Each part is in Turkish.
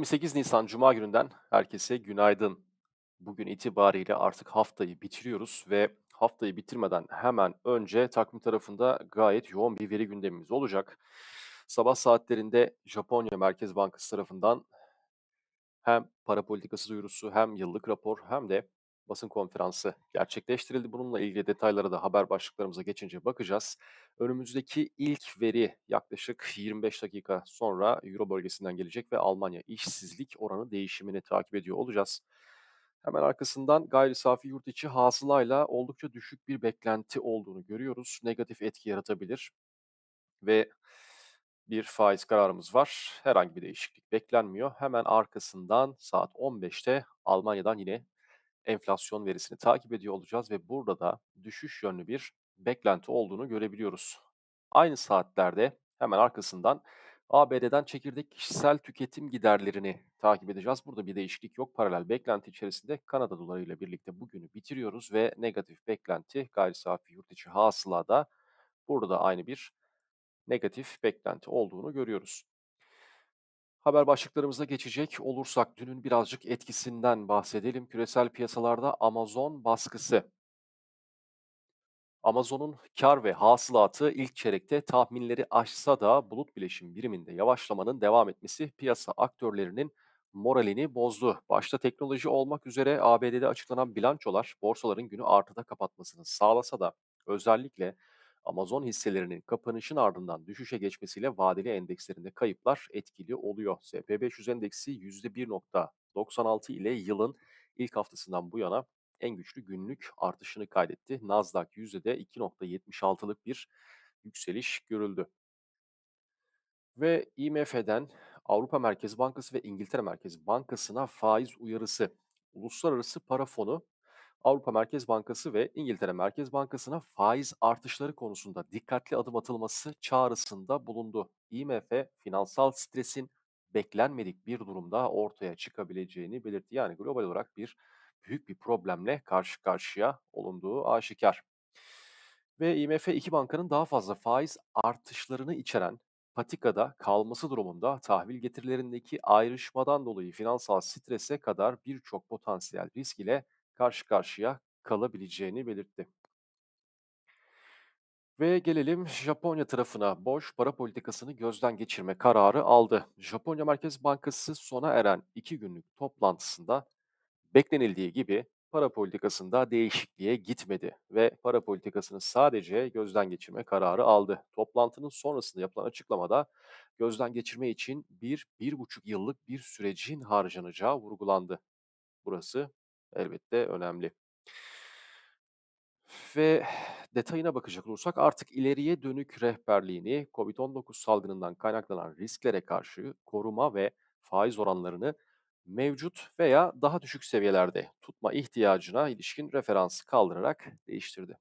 28 Nisan Cuma gününden herkese günaydın. Bugün itibariyle artık haftayı bitiriyoruz ve haftayı bitirmeden hemen önce takvim tarafında gayet yoğun bir veri gündemimiz olacak. Sabah saatlerinde Japonya Merkez Bankası tarafından hem para politikası duyurusu hem yıllık rapor hem de basın konferansı gerçekleştirildi. Bununla ilgili detaylara da haber başlıklarımıza geçince bakacağız. Önümüzdeki ilk veri yaklaşık 25 dakika sonra Euro bölgesinden gelecek ve Almanya işsizlik oranı değişimini takip ediyor olacağız. Hemen arkasından gayri safi yurt içi hasılayla oldukça düşük bir beklenti olduğunu görüyoruz. Negatif etki yaratabilir ve bir faiz kararımız var. Herhangi bir değişiklik beklenmiyor. Hemen arkasından saat 15'te Almanya'dan yine enflasyon verisini takip ediyor olacağız ve burada da düşüş yönlü bir beklenti olduğunu görebiliyoruz. Aynı saatlerde hemen arkasından ABD'den çekirdek kişisel tüketim giderlerini takip edeceğiz. Burada bir değişiklik yok. Paralel beklenti içerisinde Kanada doları ile birlikte bugünü bitiriyoruz ve negatif beklenti gayri safi yurt içi hasılada burada da aynı bir negatif beklenti olduğunu görüyoruz. Haber başlıklarımıza geçecek olursak dünün birazcık etkisinden bahsedelim. Küresel piyasalarda Amazon baskısı. Amazon'un kar ve hasılatı ilk çeyrekte tahminleri aşsa da bulut bileşim biriminde yavaşlamanın devam etmesi piyasa aktörlerinin moralini bozdu. Başta teknoloji olmak üzere ABD'de açıklanan bilançolar borsaların günü artıda kapatmasını sağlasa da özellikle Amazon hisselerinin kapanışın ardından düşüşe geçmesiyle vadeli endekslerinde kayıplar etkili oluyor. SP500 endeksi %1.96 ile yılın ilk haftasından bu yana en güçlü günlük artışını kaydetti. Nasdaq yüzde 2.76'lık bir yükseliş görüldü. Ve IMF'den Avrupa Merkez Bankası ve İngiltere Merkez Bankası'na faiz uyarısı. Uluslararası Para Fonu Avrupa Merkez Bankası ve İngiltere Merkez Bankası'na faiz artışları konusunda dikkatli adım atılması çağrısında bulundu. IMF finansal stresin beklenmedik bir durumda ortaya çıkabileceğini belirtti. Yani global olarak bir büyük bir problemle karşı karşıya olunduğu aşikar. Ve IMF iki bankanın daha fazla faiz artışlarını içeren patikada kalması durumunda tahvil getirilerindeki ayrışmadan dolayı finansal strese kadar birçok potansiyel risk ile karşı karşıya kalabileceğini belirtti. Ve gelelim Japonya tarafına. Boş para politikasını gözden geçirme kararı aldı. Japonya Merkez Bankası sona eren iki günlük toplantısında beklenildiği gibi para politikasında değişikliğe gitmedi ve para politikasını sadece gözden geçirme kararı aldı. Toplantının sonrasında yapılan açıklamada gözden geçirme için bir, bir buçuk yıllık bir sürecin harcanacağı vurgulandı. Burası elbette önemli. Ve detayına bakacak olursak artık ileriye dönük rehberliğini COVID-19 salgınından kaynaklanan risklere karşı koruma ve faiz oranlarını mevcut veya daha düşük seviyelerde tutma ihtiyacına ilişkin referansı kaldırarak değiştirdi.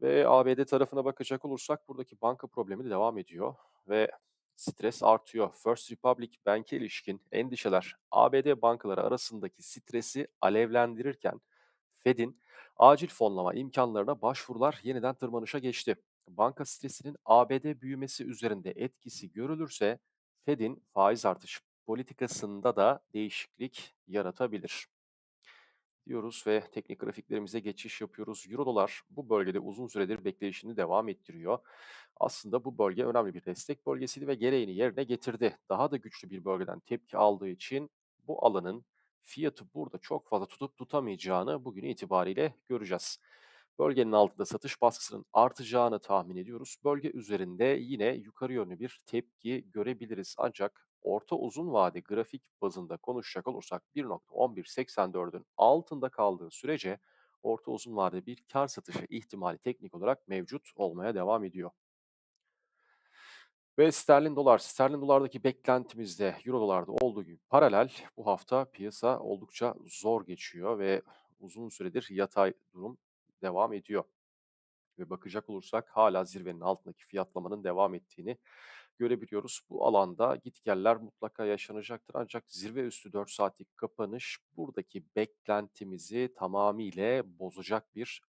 Ve ABD tarafına bakacak olursak buradaki banka problemi de devam ediyor ve stres artıyor. First Republic Bank'e ilişkin endişeler ABD bankaları arasındaki stresi alevlendirirken Fed'in acil fonlama imkanlarına başvurular yeniden tırmanışa geçti. Banka stresinin ABD büyümesi üzerinde etkisi görülürse Fed'in faiz artış politikasında da değişiklik yaratabilir diyoruz ve teknik grafiklerimize geçiş yapıyoruz. Euro dolar bu bölgede uzun süredir bekleyişini devam ettiriyor. Aslında bu bölge önemli bir destek bölgesiydi ve gereğini yerine getirdi. Daha da güçlü bir bölgeden tepki aldığı için bu alanın fiyatı burada çok fazla tutup tutamayacağını bugün itibariyle göreceğiz. Bölgenin altında satış baskısının artacağını tahmin ediyoruz. Bölge üzerinde yine yukarı yönlü bir tepki görebiliriz. Ancak orta uzun vade grafik bazında konuşacak olursak 1.1184'ün altında kaldığı sürece orta uzun vade bir kar satışı ihtimali teknik olarak mevcut olmaya devam ediyor. Ve sterlin dolar, sterlin dolardaki beklentimizde euro dolarda olduğu gibi paralel bu hafta piyasa oldukça zor geçiyor ve uzun süredir yatay durum devam ediyor. Ve bakacak olursak hala zirvenin altındaki fiyatlamanın devam ettiğini görebiliyoruz. Bu alanda gitgeller mutlaka yaşanacaktır ancak zirve üstü 4 saatlik kapanış buradaki beklentimizi tamamıyla bozacak bir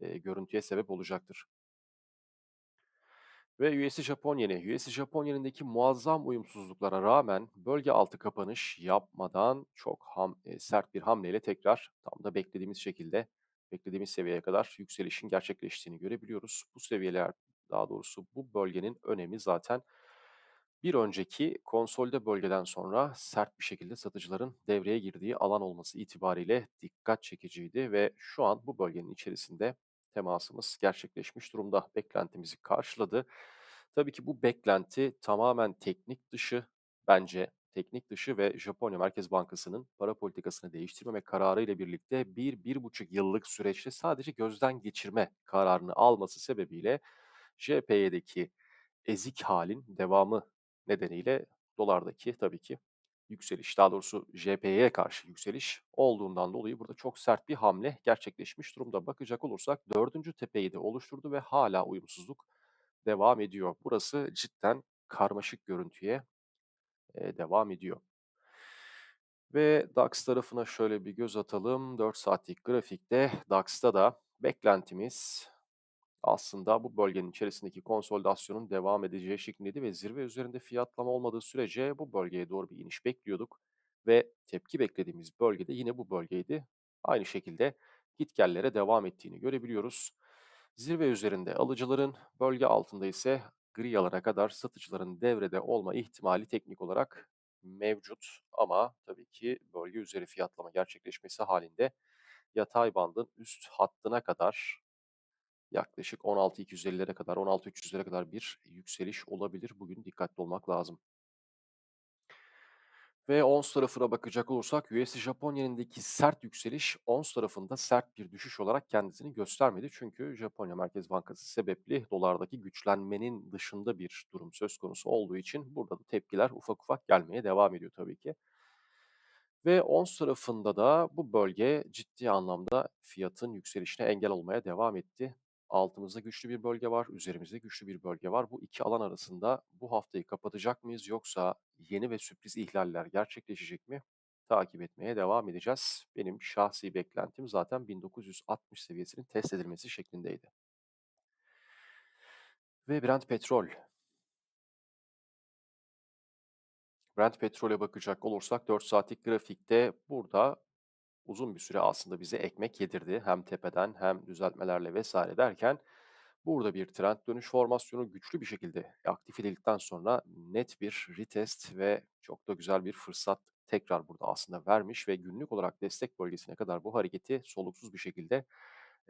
e, görüntüye sebep olacaktır. Ve USD Japon Yeni. USD Japon Yeni'ndeki muazzam uyumsuzluklara rağmen bölge altı kapanış yapmadan çok ham eee, sert bir hamleyle tekrar tam da beklediğimiz şekilde, beklediğimiz seviyeye kadar yükselişin gerçekleştiğini görebiliyoruz. Bu seviyeler, daha doğrusu bu bölgenin önemi zaten bir önceki konsolide bölgeden sonra sert bir şekilde satıcıların devreye girdiği alan olması itibariyle dikkat çekiciydi ve şu an bu bölgenin içerisinde temasımız gerçekleşmiş durumda. Beklentimizi karşıladı. Tabii ki bu beklenti tamamen teknik dışı bence teknik dışı ve Japonya Merkez Bankası'nın para politikasını değiştirmeme kararı ile birlikte bir bir buçuk yıllık süreçte sadece gözden geçirme kararını alması sebebiyle JPY'deki ezik halin devamı nedeniyle dolardaki tabii ki yükseliş, daha doğrusu JPY'ye karşı yükseliş olduğundan dolayı burada çok sert bir hamle gerçekleşmiş durumda. Bakacak olursak dördüncü tepeyi de oluşturdu ve hala uyumsuzluk devam ediyor. Burası cidden karmaşık görüntüye devam ediyor. Ve DAX tarafına şöyle bir göz atalım. 4 saatlik grafikte DAX'ta da beklentimiz aslında bu bölgenin içerisindeki konsolidasyonun devam edeceği şeklindeydi ve zirve üzerinde fiyatlama olmadığı sürece bu bölgeye doğru bir iniş bekliyorduk ve tepki beklediğimiz bölge de yine bu bölgeydi. Aynı şekilde gitgellere devam ettiğini görebiliyoruz. Zirve üzerinde alıcıların, bölge altında ise gri alana kadar satıcıların devrede olma ihtimali teknik olarak mevcut. Ama tabii ki bölge üzeri fiyatlama gerçekleşmesi halinde yatay bandın üst hattına kadar yaklaşık 16.250'lere kadar, 16.300'lere kadar bir yükseliş olabilir. Bugün dikkatli olmak lazım. Ve ons tarafına bakacak olursak USD Japon yenindeki sert yükseliş ons tarafında sert bir düşüş olarak kendisini göstermedi. Çünkü Japonya Merkez Bankası sebepli dolardaki güçlenmenin dışında bir durum söz konusu olduğu için burada da tepkiler ufak ufak gelmeye devam ediyor tabii ki. Ve ons tarafında da bu bölge ciddi anlamda fiyatın yükselişine engel olmaya devam etti. Altımızda güçlü bir bölge var, üzerimizde güçlü bir bölge var. Bu iki alan arasında bu haftayı kapatacak mıyız yoksa yeni ve sürpriz ihlaller gerçekleşecek mi? Takip etmeye devam edeceğiz. Benim şahsi beklentim zaten 1960 seviyesinin test edilmesi şeklindeydi. Ve Brent petrol. Brent petrole bakacak olursak 4 saatlik grafikte burada uzun bir süre aslında bize ekmek yedirdi. Hem tepeden hem düzeltmelerle vesaire derken burada bir trend dönüş formasyonu güçlü bir şekilde aktif edildikten sonra net bir retest ve çok da güzel bir fırsat tekrar burada aslında vermiş ve günlük olarak destek bölgesine kadar bu hareketi soluksuz bir şekilde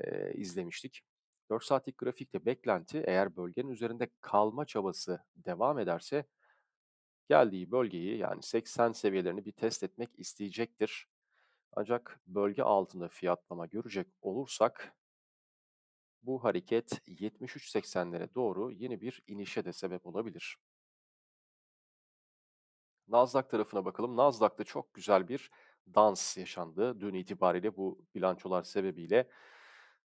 eee, izlemiştik. 4 saatlik grafikte beklenti eğer bölgenin üzerinde kalma çabası devam ederse geldiği bölgeyi yani 80 seviyelerini bir test etmek isteyecektir. Ancak bölge altında fiyatlama görecek olursak bu hareket 73.80'lere doğru yeni bir inişe de sebep olabilir. Nasdaq tarafına bakalım. Nasdaq'ta çok güzel bir dans yaşandı. Dün itibariyle bu bilançolar sebebiyle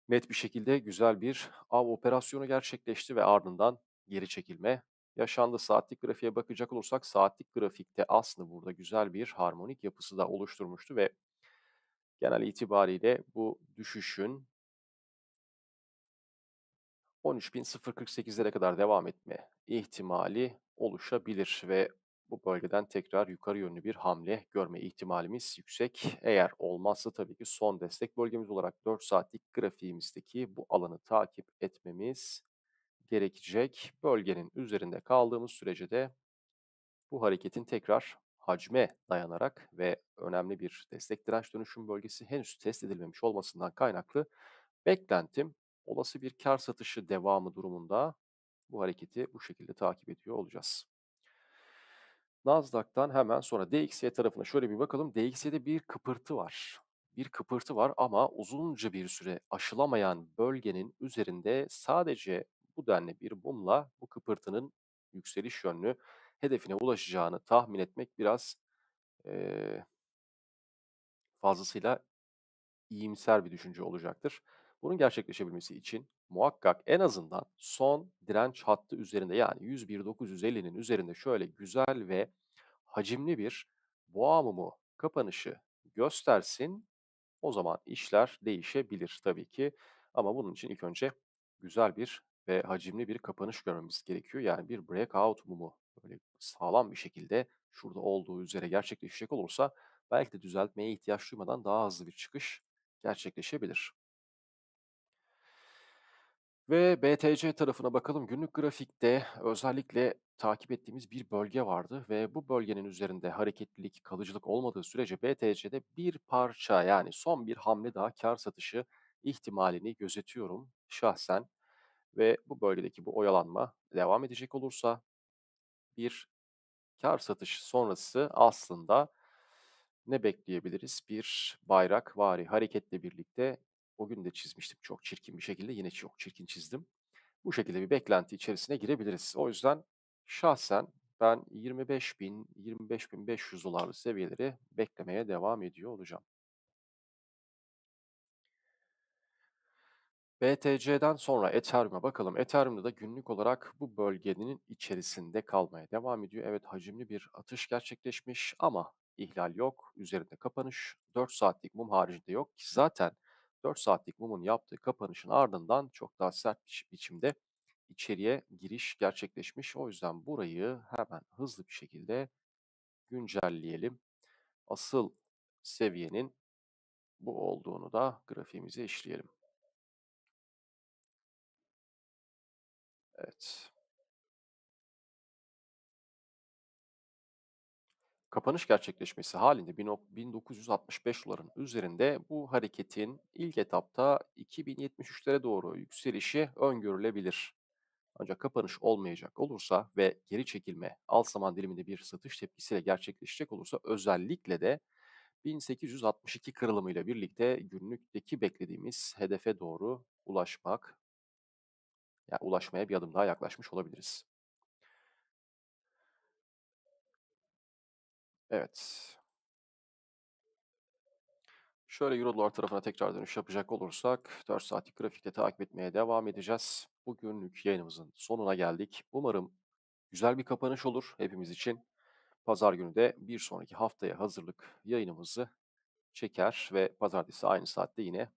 net bir şekilde güzel bir av operasyonu gerçekleşti ve ardından geri çekilme yaşandı. Saatlik grafiğe bakacak olursak saatlik grafikte aslında burada güzel bir harmonik yapısı da oluşturmuştu ve genel itibariyle bu düşüşün 13.048'lere kadar devam etme ihtimali oluşabilir ve bu bölgeden tekrar yukarı yönlü bir hamle görme ihtimalimiz yüksek. Eğer olmazsa tabii ki son destek bölgemiz olarak 4 saatlik grafiğimizdeki bu alanı takip etmemiz gerekecek. Bölgenin üzerinde kaldığımız sürece de bu hareketin tekrar hacme dayanarak ve önemli bir destek direnç dönüşüm bölgesi henüz test edilmemiş olmasından kaynaklı beklentim olası bir kar satışı devamı durumunda bu hareketi bu şekilde takip ediyor olacağız. Nasdaq'tan hemen sonra DXY tarafına şöyle bir bakalım. DXY'de bir kıpırtı var. Bir kıpırtı var ama uzunca bir süre aşılamayan bölgenin üzerinde sadece bu denli bir mumla bu kıpırtının yükseliş yönlü hedefine ulaşacağını tahmin etmek biraz eee fazlasıyla iyimser bir düşünce olacaktır. Bunun gerçekleşebilmesi için muhakkak en azından son direnç hattı üzerinde yani 101.950'nin üzerinde şöyle güzel ve hacimli bir boğa kapanışı göstersin. O zaman işler değişebilir tabii ki. Ama bunun için ilk önce güzel bir ve hacimli bir kapanış görmemiz gerekiyor. Yani bir breakout mumu böyle sağlam bir şekilde şurada olduğu üzere gerçekleşecek olursa belki de düzeltmeye ihtiyaç duymadan daha hızlı bir çıkış gerçekleşebilir. Ve BTC tarafına bakalım. Günlük grafikte özellikle takip ettiğimiz bir bölge vardı ve bu bölgenin üzerinde hareketlilik, kalıcılık olmadığı sürece BTC'de bir parça yani son bir hamle daha kar satışı ihtimalini gözetiyorum şahsen. Ve bu bölgedeki bu oyalanma devam edecek olursa bir kar satışı sonrası aslında ne bekleyebiliriz? Bir bayrakvari hareketle birlikte o gün de çizmiştim çok çirkin bir şekilde yine çok çirkin çizdim. Bu şekilde bir beklenti içerisine girebiliriz. O yüzden şahsen ben 25.000, 25.500 dolarlı seviyeleri beklemeye devam ediyor olacağım. BTC'den sonra Ethereum'a bakalım. Ethereum'da da günlük olarak bu bölgenin içerisinde kalmaya devam ediyor. Evet hacimli bir atış gerçekleşmiş ama ihlal yok. Üzerinde kapanış 4 saatlik mum haricinde yok ki zaten 4 saatlik mumun yaptığı kapanışın ardından çok daha sert bir biçimde içeriye giriş gerçekleşmiş. O yüzden burayı hemen hızlı bir şekilde güncelleyelim. Asıl seviyenin bu olduğunu da grafiğimize işleyelim. Evet. Kapanış gerçekleşmesi halinde bin ok 1965 doların üzerinde bu hareketin ilk etapta 2073'lere doğru yükselişi öngörülebilir. Ancak kapanış olmayacak olursa ve geri çekilme alt zaman diliminde bir satış tepkisiyle gerçekleşecek olursa özellikle de 1862 kırılımıyla birlikte günlükteki beklediğimiz hedefe doğru ulaşmak, ya ulaşmaya bir adım daha yaklaşmış olabiliriz. Evet. Şöyle euro dolar tarafına tekrar dönüş yapacak olursak 4 saatlik grafikte takip etmeye devam edeceğiz. Bugünlük yayınımızın sonuna geldik. Umarım güzel bir kapanış olur hepimiz için. Pazar günü de bir sonraki haftaya hazırlık yayınımızı çeker ve pazartesi aynı saatte yine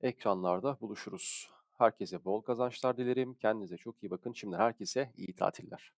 ekranlarda buluşuruz. Herkese bol kazançlar dilerim. Kendinize çok iyi bakın. Şimdi herkese iyi tatiller.